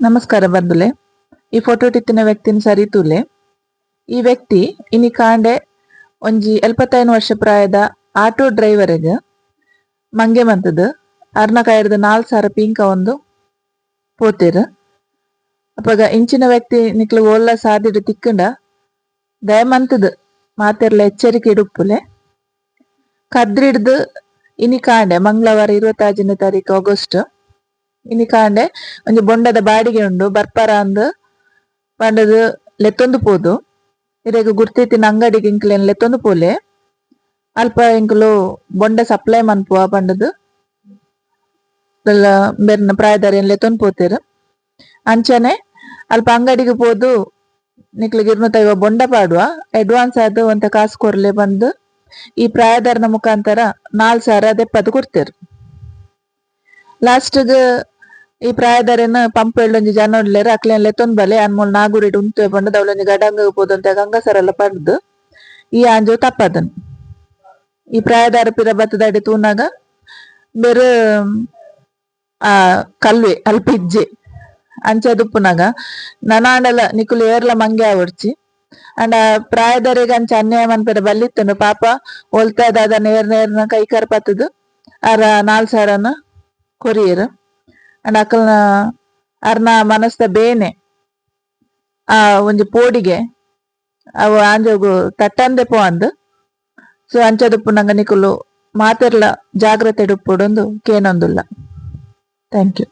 ನಮಸ್ಕಾರ ಬಂದುಲೆ ಈ ಫೋಟೋ ಟಿತ್ತಿನ ವ್ಯಕ್ತಿನ ಸರಿತೂಲೆ ಈ ವ್ಯಕ್ತಿ ಇನಿ ಕಾಂಡೆ ಒಂಜಿ ಎಲ್ಪತ್ತೈನು ವರ್ಷ ಪ್ರಾಯದ ಆಟೋ ಡ್ರೈವರ್ಗ್ ಮಂಗೆ ಮಂತದ ಅರ್ನ ಕಾಯ್ದು ನಾಲ್ ಸಾರ ಪಿಂಕ ಒಂದು ಪೋತೆರ್. ಅಪ್ಪಗ ಇಂಚಿನ ವ್ಯಕ್ತಿ ನಿಕ್ಲು ಓಲ್ಲ ಸಾದಿಡ್ ತಿಕ್ಕಂಡ ದಯಮಂತದ ಮಾತೆರ್ಲ ಎಚ್ಚರಿಕೆ ಇಡುಪ್ಪುಲೆ. ಕದ್ರಿಡ್ದು ಇನಿ ಕಾಂಡೆ ಮಂಗಳವಾರ ಇರುವತ್ತಾಜಿನ ತಾರೀಕು ಆಗಸ್ಟ್ ಇನಿ ಕಾಂಡೆ ಒಂಜಿ ಬೊಂಡದ ಬಾಡಿಗೆ ಉಂಡು, ಬರ್ಪರ ಅಂದ್ ಪಂಡದು ಲೆತ್ತೊಂದು ಪೋದು. ಇರೆಗ್ ಗುರ್ತಿತ್ತಿನ ಅಂಗಡಿಗೆ ಇಂಕ್ಲೇನ್ ಲೆತ್ತೊಂದು ಪೋಲೆ. ಅಲ್ಪ ಎಂಕುಲು ಬೊಂಡ ಸಪ್ಲೈ ಮನ್ಪುವ ಪಂಡದು. ಬೆರ್ನ ಪ್ರಾಯದಾರಿ ಲೆತ್ತೊಂದು ಪೋತೆರ್. ಅಂಚನೆ ಅಲ್ಪ ಅಂಗಡಿಗೆ ಪೋದು, ನಿಕ್ಲಿಗೆ ಇರ್ನುತ್ತ ಇವ ಬೊಂಡ ಪಾಡುವ. ಅಡ್ವಾನ್ಸ್ ಆದ ಒಂತ ಕಾಸು ಕೊರ್ಲೆ ಬಂದು, ಈ ಪ್ರಾಯದಾರನ ಮುಖಾಂತರ ನಾಲ್ ಸಾವಿರ ದೆಪ್ಪದು ಕೊಡ್ತೇರು. ಲಾಸ್ಟ್ಗ್ ಈ ಪ್ರಾಯದರೆನ ಪಂಪ್ ಎಳ್ಳೊಂಜಿ ಜನ ಉಡ್ಲೇರ ಅಕ್ಲೆನ್ ಲೆತ್ತೊಂದ್ ಬಲೆ ಅನ್ಮೂಲ್ ನಾಗೂರಿಡ್ ಉಂತು ಪಂಡ ದವಳೊಂಜಿ ಗಡಂಗ ಪೋದಂತ ಗಂಗಸರೆಲ್ಲ ಪಡ್ದು, ಈ ಆಂಜೋ ತಪ್ಪದನ್. ಈ ಪ್ರಾಯದಾರ ಪಿರ ಬತ್ತದಾಡಿ ತೂನಾಗ ಬೇರೆ, ಆ, ಕಲ್ವೆ ಅಲ್ಪಿಜ್ಜೆ ಅಂಚೆ ದುಪ್ಪುನಾಗ ನನಾಂಡಲ ನಿಕುಲು ಏರ್ಲ ಮಂಗೆ ಆವಡ್ಚಿ. ಅಂಡ ಪ್ರಾಯದರಿಗೆ ಅಂಚೆ ಅನ್ಯಾಯ ಮನ್ಪೆರ ಬಲ್ಲಿತ್ತನು, ಪಾಪ ಒಲ್ತಾದ ಅದ ನೇರ್ ನೇರ್ನ ಕೈ ಕರ್ಪತ್ತದು, ಅರ ನಾಲ್ ಸಾರನ ಕೊರಿಯರ್. ಅಂಡ್ ಅಕಲ್ನ ಅರ್ನ ಮನಸ್ದ ಬೇನೆ ಆ ಒಂಜಿ ಪೋಡಿಗೆ ಅವು ಆಂಜೋಗು ತಟ್ಟಂದೆ ಪೋ ಅಂದ್. ಸೊ ಅಂಚದಪ್ಪು ನಂಗ ನಿಕುಲು ಮಾತೆರ್ಲ ಜಾಗ್ರತೆ ಡುಪ್ಪುಡೊಂದು ಕೇನೊಂದುಲ್ಲ. Thank you